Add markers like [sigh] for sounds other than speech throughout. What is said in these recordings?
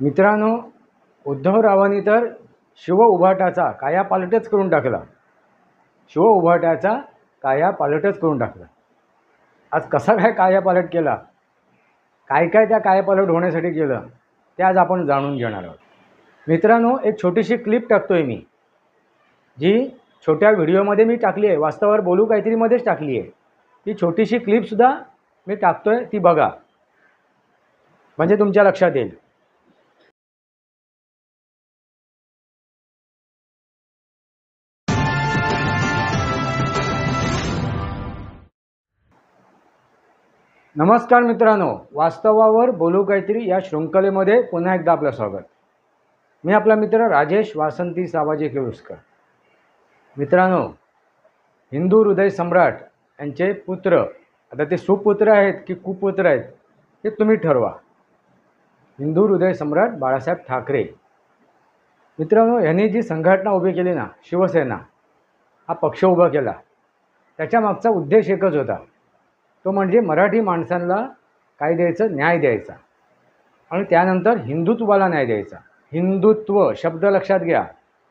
मित्रांनो उद्धवरावांनी तर शिव उभाटाचा कायापालटच करून टाकला. शिव उभाटाचा कायापालटच करून टाकला. आज कसा काय कायापालट केला? काय काय त्या कायापालट होण्यासाठी केलं? ते आज आपण जाणून घेणार आहोत. मित्रांनो एक छोटीशी क्लिप टाकतो आहे मी जी छोट्या व्हिडिओमध्ये मी टाकली आहे. वास्तवावर बोलू काहीतरीमध्येच टाकली आहे. ती छोटीशी क्लिपसुद्धा मी टाकतो आहे ती बघा. म्हणजे तुमच्या लक्षात येईल. नमस्कार मित्रांनो वास्तवावर बोलू काहीतरी या शृंखलेमध्ये पुन्हा एकदा आपलं स्वागत. मी आपला मित्र राजेश वासंती सावाजी केळुसकर मित्रांनो हिंदू हृदय सम्राट यांचे पुत्र आता ते सुपुत्र आहेत की कुपुत्र आहेत हे तुम्ही ठरवा. हिंदू हृदय सम्राट बाळासाहेब ठाकरे. मित्रांनो यांनी जी संघटना उभी केली ना शिवसेना हा पक्ष उभा केला. त्याच्या मागचा उद्देश एकच होता. तो म्हणजे मराठी माणसांना काय द्यायचं? न्याय द्यायचा. आणि त्यानंतर हिंदुत्वाला न्याय द्यायचा. हिंदुत्व शब्द लक्षात घ्या.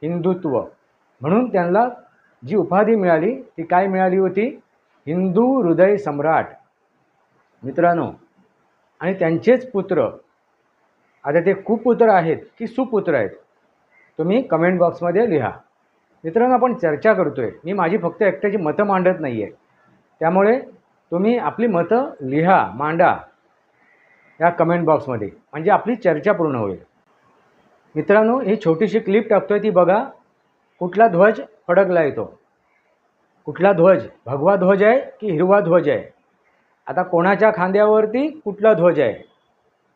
हिंदुत्व. म्हणून त्यांना जी उपाधी मिळाली ती काय मिळाली होती? हिंदू हृदय सम्राट. मित्रांनो आणि त्यांचेच पुत्र. आता ते कुपुत्र आहेत की सुपुत्र आहेत? तुम्ही कमेंट बॉक्समध्ये लिहा. मित्रांनो आपण चर्चा करतो आहे मी माझी फक्त एकट्याची मतं मांडत नाही आहे त्यामुळे तुम्ही आपली मतं लिहा मांडा या कमेंट बॉक्समध्ये म्हणजे आपली चर्चा पूर्ण होईल. मित्रांनो ही छोटीशी क्लिप टाकतोय ती बघा. कुठला ध्वज फडकला येतो? कुठला ध्वज? भगवा ध्वज आहे की हिरवा ध्वज आहे? आता कोणाच्या खांद्यावरती कुठला ध्वज आहे?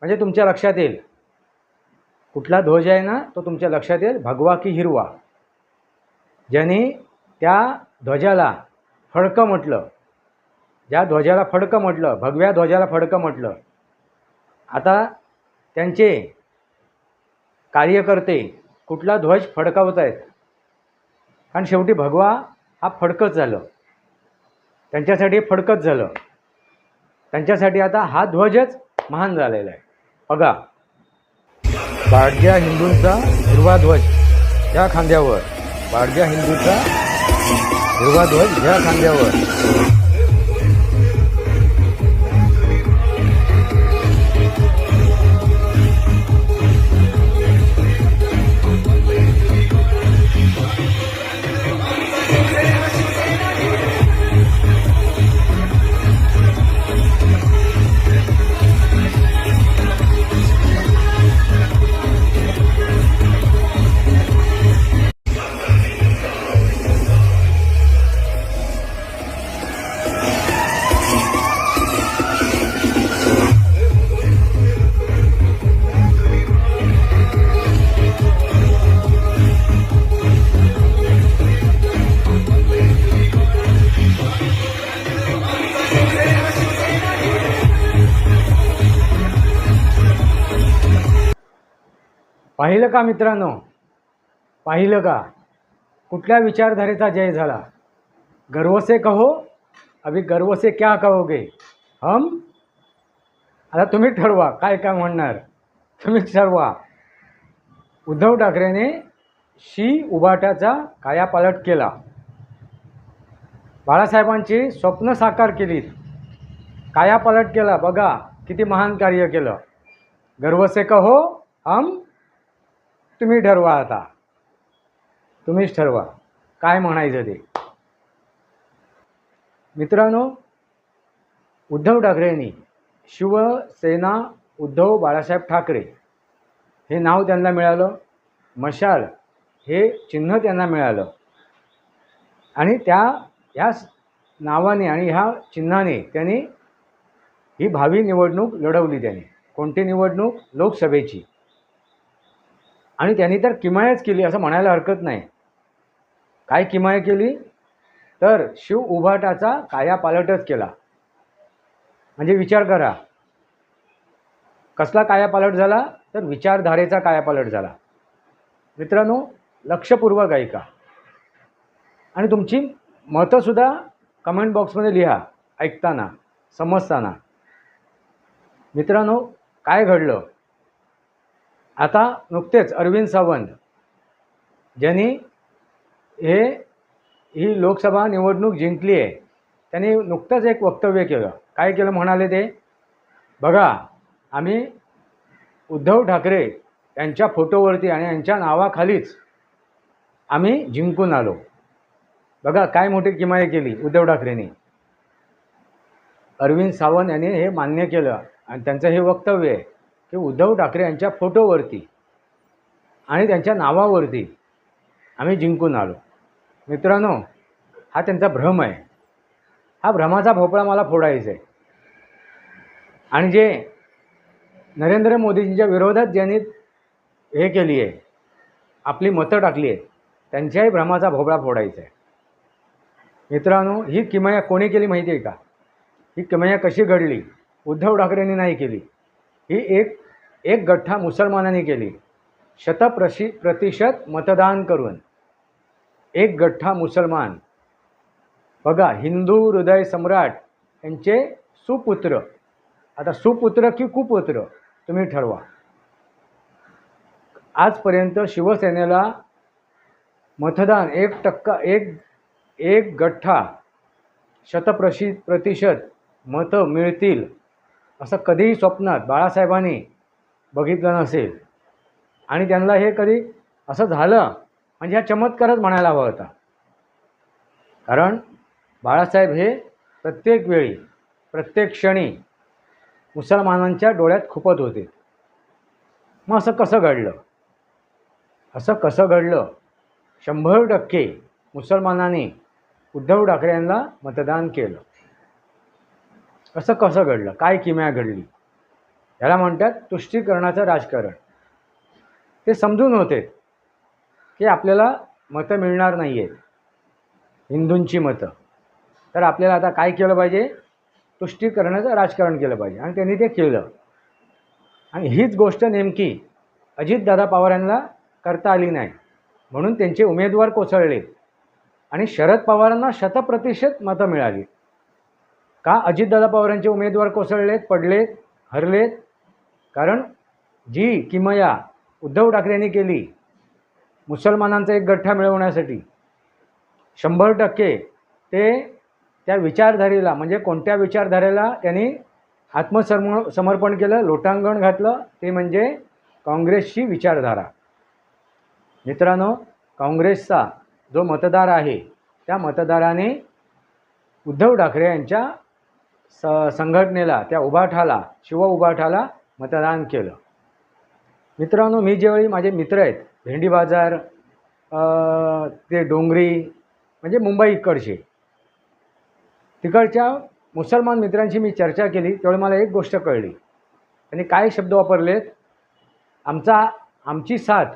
म्हणजे तुमच्या लक्षात येईल. कुठला ध्वज आहे ना तो तुमच्या लक्षात येईल. भगवा की हिरवा. ज्याने त्या ध्वजाला फडकं म्हटलं ज्या ध्वजाला फडकं म्हटलं भगव्या ध्वजाला फडकं म्हटलं आता त्यांचे कार्यकर्ते कुठला ध्वज फडकावत आहेत कारण शेवटी भगवा हा फडकत झालं. त्यांच्यासाठी फडकत झालं. त्यांच्यासाठी आता हा ध्वजच महान झालेला आहे. बघा. बाडग्या हिंदूंचा हिरवा ध्वज ह्या खांद्यावर. बाडग्या हिंदूचा हिरवा ध्वज ह्या खांद्यावर. पाहिलं का मित्रांनो? पाहिलं का? कुठल्या विचारधारेचा जय झाला? गर्व से कहो अभी गर्व से क्या कहोगे? हम? आता तुम्ही ठरवा काय काय म्हणणार? तुम्ही ठरवा. उद्धव ठाकरेने शी उभाटाचा कायापालट केला. बाळासाहेबांची स्वप्न साकार केलीत. कायापालट केला बघा किती महान कार्य केलं. गर्व से कहो हम? तुम्ही ठरवा आता. तुम्हीच ठरवा. काय म्हणायचं ते? मित्रांनो उद्धव ठाकरेंनी शिवसेना उद्धव बाळासाहेब ठाकरे हे नाव त्यांना मिळालं. मशाल हे चिन्ह त्यांना मिळालं. आणि त्या ह्या नावाने आणि ह्या चिन्हाने त्यांनी ही भावी निवडणूक लढवली त्यांनी. कोणती निवडणूक? लोकसभेची. आणि त्यांनी तर किमायाच केली असं म्हणायला हरकत नाही. काय किमाय केली? तर शिव उभाटाचा कायापालटच केला. म्हणजे विचार करा. कसला कायापालट झाला? तर विचारधारेचा कायापालट झाला. मित्रांनो लक्षपूर्वक ऐका. आणि तुमची मतंसुद्धा कमेंट बॉक्समध्ये लिहा ऐकताना समजताना. मित्रांनो काय घडलं? आता नुकतेच अरविंद सावंत ज्यांनी हे ही लोकसभा निवडणूक जिंकली आहे. त्यांनी नुकतंच एक वक्तव्य केलं. काय केलं म्हणाले ते? बघा आम्ही उद्धव ठाकरे यांच्या फोटोवरती आणि यांच्या नावाखालीच आम्ही जिंकून आलो. बघा काय मोठी किमाई केली उद्धव ठाकरेंनी. अरविंद सावंत यांनी हे मान्य केलं आणि त्यांचं हे वक्तव्य आहे. की उद्धव ठाकरे यांच्या फोटोवरती आणि त्यांच्या नावावरती आम्ही जिंकून आलो. मित्रांनो हा त्यांचा भ्रम आहे. हा भ्रमाचा भोपळा मला फोडायचा आहे. आणि जे नरेंद्र मोदींच्या विरोधात ज्यांनी हे केली आहे आपली मतं टाकली आहेत त्यांच्याही भ्रमाचा भोपळा फोडायचा आहे. मित्रांनो ही किमया कोणी केली माहिती आहे का? ही किमया कशी घडली? उद्धव ठाकरेंनी नाही केली. ही एक एक गठ्ठा मुसलमानांनी केली. शतप्रशि प्रतिशत मतदान करून एक गठ्ठा मुसलमान. बघा हिंदू हृदय सम्राट यांचे सुपुत्र. आता सुपुत्र की कुपुत्र तुम्ही ठरवा. आजपर्यंत शिवसेनेला मतदान एक टक्का एक एक गठ्ठा शतप्रशि प्रतिशत मतं मिळतील. असं कधीही स्वप्नात बाळासाहेबांनी बघितलं नसेल. आणि त्यांना हे कधी असं झालं म्हणजे हा चमत्कारच म्हणायला हवा होता. कारण बाळासाहेब हे प्रत्येक वेळी प्रत्येक क्षणी मुसलमानांच्या डोळ्यात खुपत होते. मग असं कसं घडलं? असं कसं घडलं? शंभर टक्के मुसलमानांनी उद्धव ठाकरे यांना मतदान केलं. असं कसं घडलं? काय किमया घडली? याला म्हणतात तुष्टीकरणाचं राजकारण. ते समजून होते की आपल्याला मतं मिळणार नाही आहेत हिंदूंची मतं. तर आपल्याला आता काय केलं पाहिजे? तुष्टीकरणाचं राजकारण केलं पाहिजे. आणि त्यांनी ते केलं. आणि हीच गोष्ट नेमकी अजितदादा पवार यांना करता आली नाही. म्हणून त्यांचे उमेदवार कोसळले. आणि शरद पवारांना शतप्रतिशत मतं मिळाली. का अजितदादा पवारांचे उमेदवार कोसळलेत पडलेत हरलेत? कारण जी किमया उद्धव ठाकरेंनी केली मुसलमानांचा एक गठ्ठा मिळवण्यासाठी शंभर टक्के ते त्या विचारधारेला म्हणजे कोणत्या विचारधारेला त्यांनी आत्मसम समर्पण केलं लोटांगण घातलं ते म्हणजे काँग्रेसची विचारधारा. मित्रांनो काँग्रेसचा जो मतदार आहे त्या मतदाराने उद्धव ठाकरे यांच्या स संघटनेला त्या उभाठाला शिव उभाठाला मतदान केलं. मित्रांनो मी ज्यावेळी माझे मित्र आहेत भेंडी बाजार ते डोंगरी म्हणजे मुंबई इकडचे तिकडच्या मुसलमान मित्रांशी मी चर्चा केली त्यावेळी मला एक गोष्ट कळली. त्यांनी काय शब्द वापरलेत? आमचा आमची साथ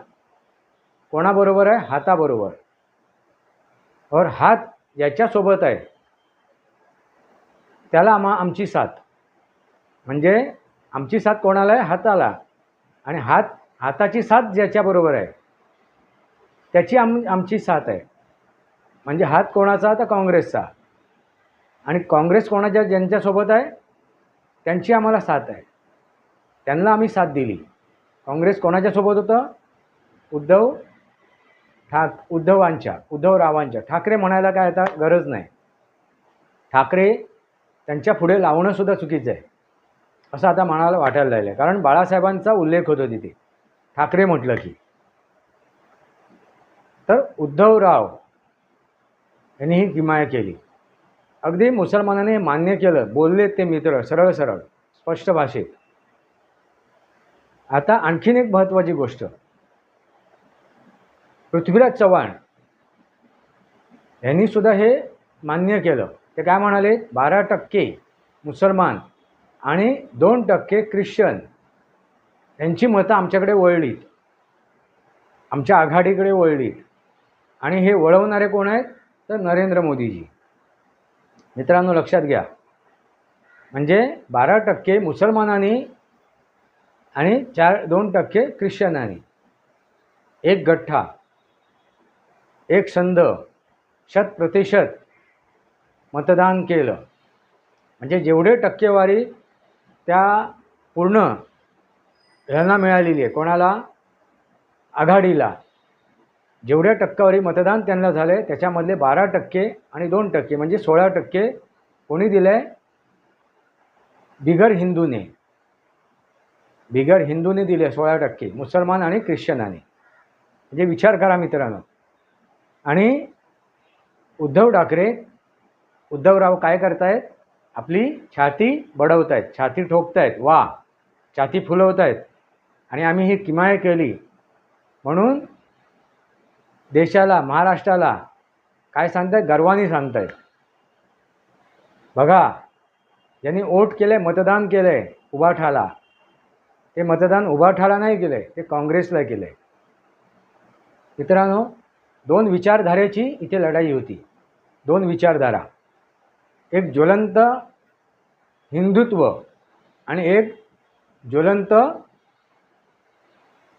कोणाबरोबर आहे? हाताबरोबर. और हात याच्यासोबत आहे. त्याला आम्हा आमची साथ. म्हणजे आमची साथ कोणाला आहे? हाताला. आणि हात हाताची साथ ज्याच्याबरोबर आहे त्याची आम आमची साथ आहे. म्हणजे हात कोणाचा? तर काँग्रेसचा. आणि काँग्रेस कोणाच्या ज्यांच्यासोबत आहे? त्यांची आम्हाला साथ आहे. त्यांना आम्ही साथ दिली. काँग्रेस कोणाच्यासोबत होतं? उद्धव ठाक उद्धवांच्या उद्धवरावांच्या ठाकरे म्हणायला काय आता गरज नाही. ठाकरे त्यांच्या पुढे लावणंसुद्धा चुकीचं आहे. असं आता मनाला वाटायला लागलं आहे कारण बाळासाहेबांचा उल्लेख होतो तिथे. ठाकरे म्हटलं की. तर उद्धवराव यांनी ही किमाया केली. अगदी मुसलमानाने हे मान्य केलं. बोलले ते मित्र सरळ सरळ स्पष्ट भाषेत. आता आणखीन एक महत्त्वाची गोष्ट. पृथ्वीराज चव्हाण यांनी सुद्धा हे मान्य केलं. ते काय म्हणाले? बारा टक्के मुसलमान आणि दोन टक्के ख्रिश्चन. यांची मतं आमच्याकडे वळलीत. आमच्या आघाडीकडे वळलीत. आणि हे वळवणारे कोण आहेत? तर नरेंद्र मोदीजी. मित्रांनो लक्षात घ्या. म्हणजे बारा टक्के मुसलमानांनी आणि चार दोन टक्के ख्रिश्चनांनी. एक गठ्ठा एक संध शत प्रतिशत मतदान केलं. म्हणजे जेवढे टक्केवारी त्या पूर्ण ह्यांना मिळालेली आहे. कोणाला? आघाडीला. जेवढ्या टक्केवारी मतदान त्यांना झालं आहे त्याच्यामधले बारा टक्के आणि दोन टक्के म्हणजे सोळा टक्के कोणी दिलं आहे बिगर हिंदूने. बिगर हिंदूने दिले सोळा टक्के मुसलमान आणि ख्रिश्चनाने. म्हणजे विचार करा मित्रांनो. आणि उद्धव ठाकरे उद्धवराव काय करतायत? आपली छाती बडवतायत छाती ठोकतायत. वा छाती फुलवतायत. आणि आम्ही ही किमाय केली. म्हणून देशाला महाराष्ट्राला काय सांगतायत? गर्वाने सांगतायत. बघा ज्यांनी ओट केलं आहे मतदान केलं आहे उभाठाला ते मतदान उभाठाला नाही केलं आहे ते काँग्रेसला केलं. आहे मित्रांनो दोन विचारधारेची इथे लढाई होती. दोन विचारधारा. एक ज्वलंत हिंदुत्व आणि एक ज्वलंत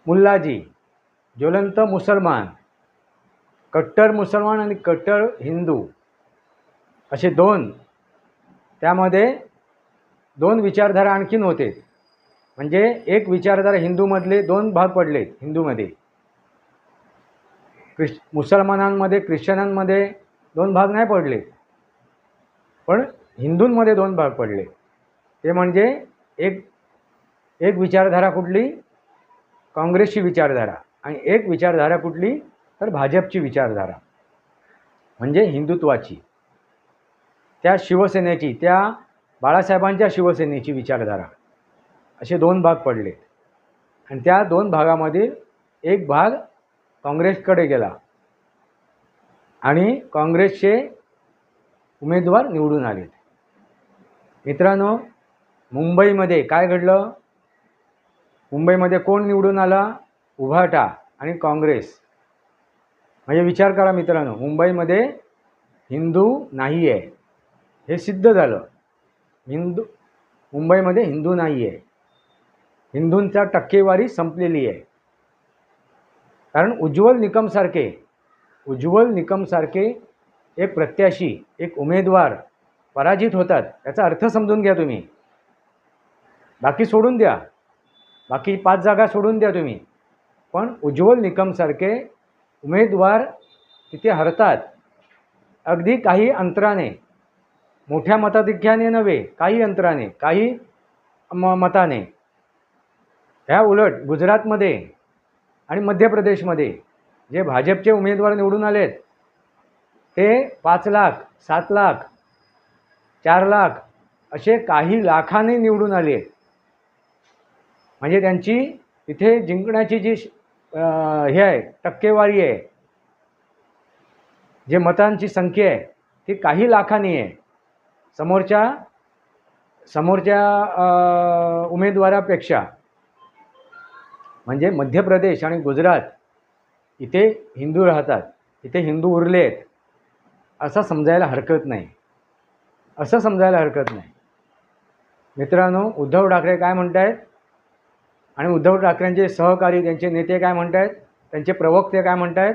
मुल्लाजी ज्वलंत मुसलमान कट्टर मुसलमान आणि कट्टर हिंदू असे दोन त्यामध्ये दोन विचारधारा आणखीन होते. म्हणजे एक विचारधारा हिंदूमधले दोन भाग पडले हिंदूमध्ये. क्रिश मुसलमानांमध्ये ख्रिश्चनांमध्ये दोन भाग नाही पडले पण हिंदूंमध्ये दोन भाग पडले. ते म्हणजे एक एक विचारधारा कुठली? काँग्रेसची विचारधारा आणि एक विचारधारा कुठली? तर भाजपची विचारधारा. म्हणजे हिंदुत्वाची. त्या शिवसेनेची त्या बाळासाहेबांच्या शिवसेनेची विचारधारा. असे दोन भाग पडले. आणि त्या दोन भागामधील एक भाग काँग्रेसकडे गेला. आणि काँग्रेसचे उमेदवार निवडून आले. मित्रांनो मुंबईमध्ये काय घडलं? मुंबईमध्ये कोण निवडून आला? उभाटा आणि काँग्रेस. म्हणजे विचार करा मित्रांनो मुंबईमध्ये हिंदू नाही आहे हे सिद्ध झालं. हिंदू मुंबईमध्ये हिंदू नाही आहे हिंदूंचा टक्केवारी संपलेली आहे. कारण उज्ज्वल निकमसारखे उज्ज्वल निकमसारखे एक प्रत्याशी एक उमेदवार पराजित होतात याचा अर्थ समजून घ्या तुम्ही. बाकी सोडून द्या. बाकी पाच जागा सोडून द्या तुम्ही. पण उज्ज्वल निकमसारखे उमेदवार तिथे हरतात. अगदी काही अंतराने. मोठ्या मताधिक्याने नव्हे काही अंतराने काही म मताने. ह्या उलट गुजरातमध्ये आणि मध्य प्रदेशमध्ये जे भाजपचे उमेदवार निवडून आलेत ते पाच लाख सात लाख चार लाख असे काही लाखाने निवडून आले म्हणजे त्यांची तिथे जिंकण्याची जी हे आहे टक्केवारी आहे जे मतांची संख्या आहे ती काही लाखांनी आहे. समोरच्या समोरच्या उमेदवारापेक्षा म्हणजे मध्य प्रदेश आणि गुजरात इथे हिंदू राहतात इथे हिंदू उरले आहेत असं समजायला हरकत नाही. असं समजायला हरकत नाही. मित्रांनो उद्धव ठाकरे काय म्हणत आहेत आणि उद्धव ठाकरेंचे सहकारी त्यांचे नेते काय म्हणत आहेत त्यांचे प्रवक्ते काय म्हणत आहेत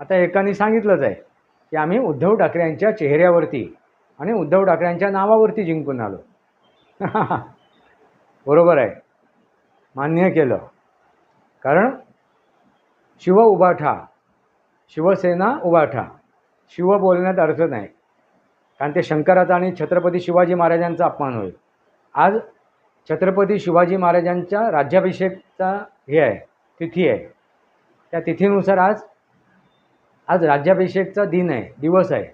आता एकाने सांगितलंच आहे की आम्ही उद्धव ठाकरे यांच्या चेहऱ्यावरती आणि उद्धव ठाकरेंच्या नावावरती जिंकून आलो. [laughs] बरोबर आहे. मान्य केलं. कारण शिव उभाठा शिवसेना उभाठा शिव बोलण्यात अर्थ नाही. कारण ते शंकराचा आणि छत्रपती शिवाजी महाराजांचा अपमान होईल आज छत्रपती शिवाजी महाराजांच्या राज्याभिषेकचा हे आहे तिथी आहे. त्या तिथीनुसार आज आज राज्याभिषेकचा दिन आहे दिवस आहे.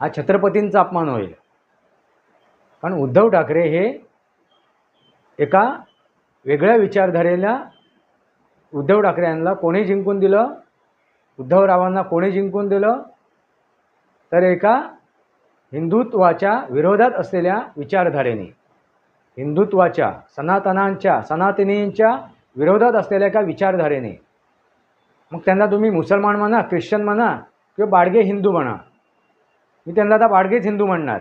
हा छत्रपतींचा अपमान होईल कारण उद्धव ठाकरे हे एका वेगळ्या विचारधारेला उद्धव ठाकरे यांना कोणी जिंकून दिलं? उद्धवरावांना कोणी जिंकून दिलं? तर एका हिंदुत्वाच्या विरोधात असलेल्या विचारधारेने. हिंदुत्वाच्या सनातनांच्या सनातनींच्या विरोधात असलेल्या एका विचारधारेने. मग त्यांना तुम्ही मुसलमान म्हणा ख्रिश्चन म्हणा किंवा बाडगे हिंदू म्हणा. मी त्यांना आता बाडगेच हिंदू म्हणणार.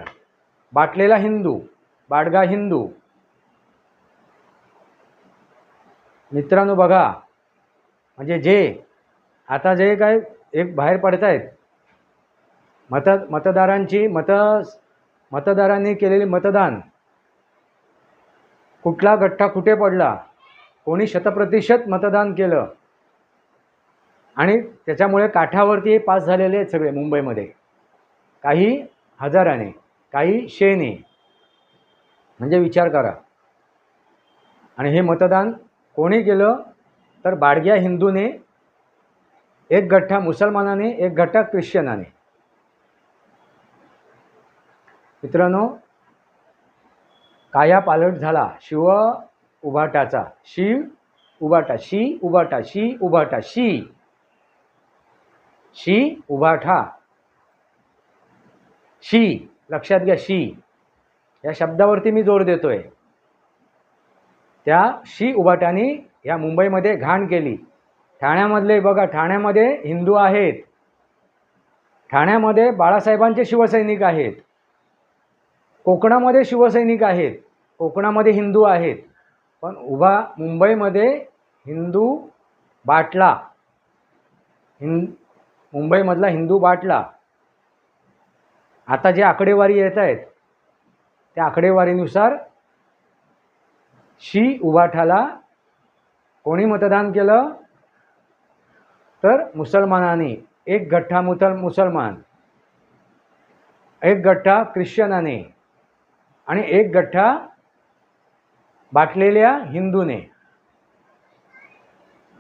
बाटलेला हिंदू बाडगा हिंदू. मित्रांनो बघा म्हणजे जे आता जे काय एक बाहेर पडत आहेत मत मतदारांची मत मतदारांनी केलेले मतदान कुठला गठ्ठा कुठे पडला कोणी शतप्रतिशत मतदान केलं आणि त्याच्यामुळे काठावरती पास झालेले आहेत सगळे मुंबईमध्ये. काही हजाराने काही शेने. म्हणजे विचार करा. आणि हे मतदान कोणी केलं तर बाडग्या हिंदूने एक गठ्ठा मुसलमानाने एक गठ्ठा ख्रिश्चनाने. मित्रांनो काया पालट झाला. शिव उभाटाचा. शिव उभाटा शी उभाटा शी उभाटा शी. शी उभाठा. शी लक्षात घ्या शी. या शब्दावरती मी जोर देतोय. त्या शी उभाटाने या मुंबईमध्ये घाण केली. ठाण्यामधले बघा ठाण्यामध्ये हिंदू आहेत. ठाण्यामध्ये बाळासाहेबांचे शिवसैनिक आहेत. कोकणामध्ये शिवसैनिक आहेत. कोकणामध्ये हिंदू आहेत. पण उभा मुंबईमध्ये हिंदू बाटला. हिं मुंबईमधला हिंदू बाटला. आता जे आकडेवारी येत आहेत त्या आकडेवारीनुसार शी उभाठाला कोणी मतदान केलं? तर मुसलमानाने एक गठ्ठा मुसल मुसलमान एक गठ्ठा ख्रिश्चनाने आणि एक गठ्ठा बाटलेल्या हिंदूने.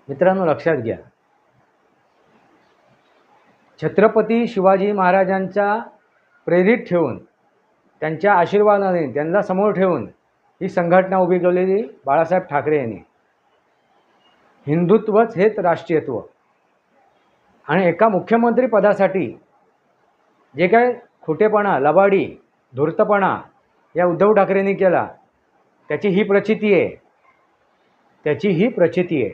मित्रांनो लक्षात घ्या. छत्रपती शिवाजी महाराजांच्या प्रेरित ठेवून त्यांच्या आशीर्वादाने त्यांना समोर ठेवून ही संघटना उभी केलेली बाळासाहेब ठाकरे यांनी. हिंदुत्वच हेच राष्ट्रीयत्व. आणि एका मुख्यमंत्री पदासाठी जे काय खोटेपणा लबाडी धूर्तपणा या उद्धव ठाकरेंनी केला त्याची ही प्रचिती आहे. त्याची ही प्रचिती आहे.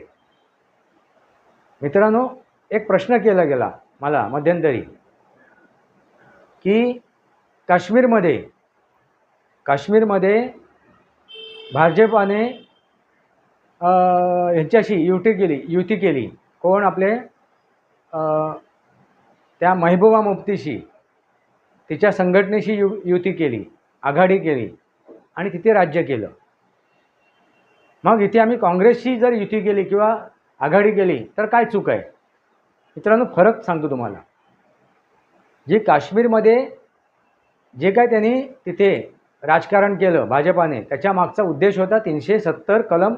मित्रांनो एक प्रश्न केला गेला मला मध्यंतरी की काश्मीरमध्ये काश्मीरमध्ये भाजपाने ह्यांच्याशी युती केली युती केली. कोण आपले? त्या महबूबा मुफ्तीशी तिच्या संघटनेशी यु युती केली आघाडी केली आणि तिथे राज्य केलं. मग इथे आम्ही काँग्रेसशी जर युती केली किंवा आघाडी केली तर काय चूक आहे? मित्रांनो फरक सांगतो तुम्हाला. जे काश्मीरमध्ये जे काय त्यांनी तिथे राजकारण केलं भाजपाने त्याच्या मागचा उद्देश होता तीनशे सत्तर कलम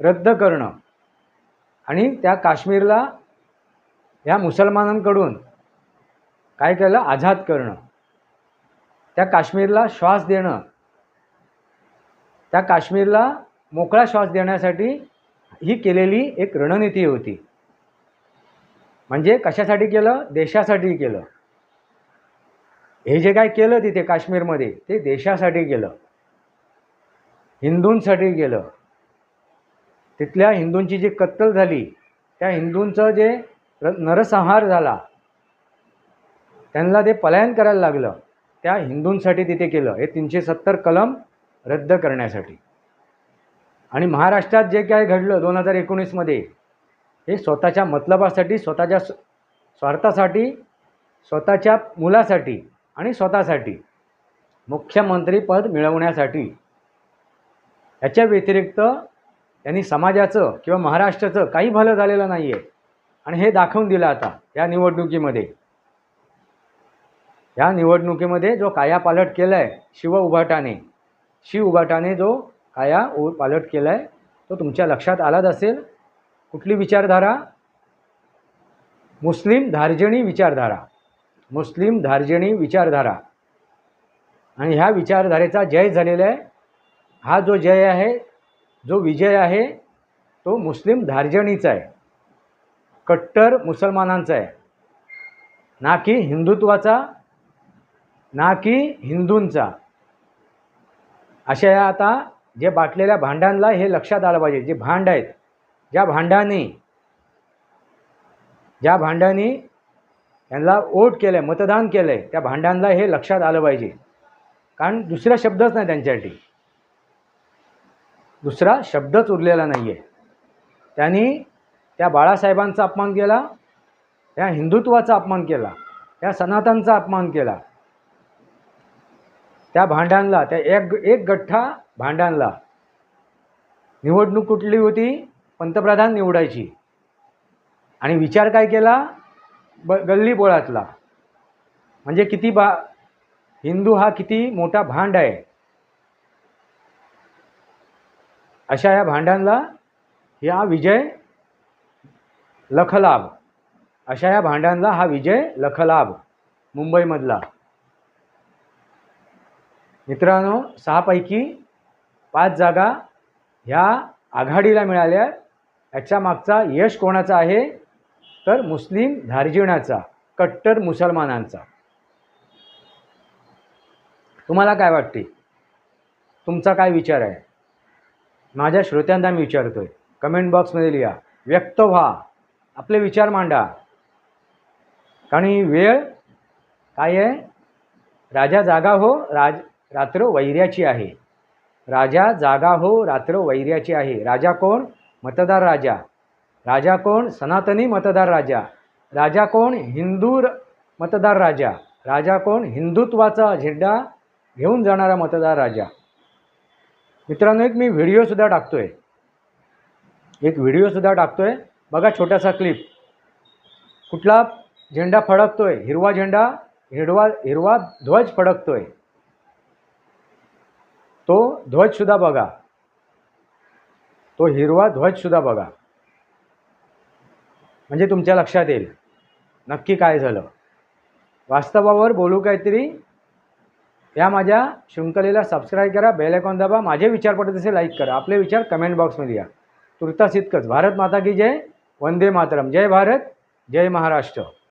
रद्द करणं. आणि त्या काश्मीरला या मुसलमानांकडून काय केलं? आझाद करणं. त्या काश्मीरला श्वास देणं. त्या काश्मीरला मोकळा श्वास देण्यासाठी ही केलेली एक रणनीती होती. म्हणजे कशासाठी केलं? देशासाठी केलं. हे जे काय केलं तिथे काश्मीरमध्ये ते देशासाठी केलं. हिंदूंसाठी केलं. तिथल्या हिंदूंची जी कत्तल झाली त्या हिंदूंचं जे नरसंहार झाला. त्यांना ते पलायन करायला लागलं. त्या हिंदूंसाठी तिथे केलं. हे तीनशे सत्तर कलम रद्द करण्यासाठी. आणि महाराष्ट्रात जे काय घडलं दोन हजार एकोणीसमध्ये हे स्वतःच्या मतलबासाठी स्वतःच्या स्व- स्वार्थासाठी स्वतःच्या मुलासाठी आणि स्वतःसाठी मुख्यमंत्रीपद मिळवण्यासाठी. याच्या व्यतिरिक्त त्यांनी समाजाचं किंवा महाराष्ट्राचं काही भलं झालेलं नाही आहे आणि हे दाखवून दिलं आता या निवडणुकीमध्ये. या निवडणुकीमध्ये जो कायापालट केला आहे शिव उभाटाने शिव उभाटाने जो काया उ पालट केला आहे तो तुमच्या लक्षात आलाच असेल? कुठली विचारधारा? मुस्लिम धार्जणी विचारधारा. मुस्लिम धार्जणी विचारधारा. आणि ह्या विचारधारेचा जय झालेला आहे. हा जो जय आहे जो विजय आहे तो मुस्लिम धार्जणीचा आहे. कट्टर मुसलमानांचा आहे. ना की हिंदुत्वाचा ना की हिंदूंचा. अशा आता जे बाटलेल्या भांड्यांना हे लक्षात आलं पाहिजे. जे भांड आहेत ज्या भांड्याने ज्या भांड्याने यांना वोट केलं आहे मतदान केलं आहे त्या भांड्यांना हे लक्षात आलं पाहिजे. कारण दुसरा शब्दच नाही त्यांच्यासाठी. दुसरा शब्दच उरलेला नाही आहे त्यांनी त्या बाळासाहेबांचा अपमान केला त्या हिंदुत्वाचा अपमान केला त्या सनातनचा अपमान केला. त्या भांड्यांना त्या एक एक गठ्ठा भांड्यांना निवडणूक कुठली होती? पंतप्रधान निवडायची. आणि विचार काय केला? ब गल्ली बोळातला. म्हणजे किती बा हिंदू हा किती मोठा भांड आहे. अशा या भांडांना हा विजय लखलाभ. अशा या भांड्यांना हा विजय लखलाभ मुंबईमधला. मित्रांनो सहापैकी पाच जागा ह्या आघाडीला मिळाल्या. याच्या मागचा यश कोणाचा आहे? तर मुस्लिम धार्जिणाचा कट्टर मुसलमानांचा. तुम्हाला काय वाटते? तुमचा काय विचार आहे? माझ्या श्रोत्यांना मी विचारतोय. कमेंट बॉक्समध्ये लिहा. व्यक्त व्हा. आपले विचार मांडा. कारण ही वेळ काय आहे? राजा जागा हो राज रात्र वैर्याची आहे. राजा जागा हो रात्र वैर्याची आहे. राजा कोण? मतदार राजा. राजा कोण? सनातनी मतदार राजा. राजा कोण? हिंदू र- मतदार राजा. राजा कोण? हिंदुत्वाचा झेंडा घेऊन जाणारा मतदार राजा. मित्रांनो एक मी व्हिडिओसुद्धा टाकतो आहे एक व्हिडिओसुद्धा टाकतोय. बघा छोटासा क्लिप कुठला? झेंडा फडकतोय. हिरवा झेंडा हिरवा हिरवा ध्वज फडकतोय. तो ध्वजसुद्धा बघा. तो हिरवा ध्वजसुद्धा बघा. म्हणजे तुमच्या लक्षात येईल. नक्की काय झालं? वास्तवावर बोलू काहीतरी? या माझ्या शृंखलेला सबस्क्राईब करा बेल आयकॉन दाबा. माझे विचार पडत असे लाईक करा. आपले विचार कमेंट बॉक्समध्ये या. तुर्तास इतकंच. भारत माता की जय. वंदे मातरम. जय भारत जय महाराष्ट्र.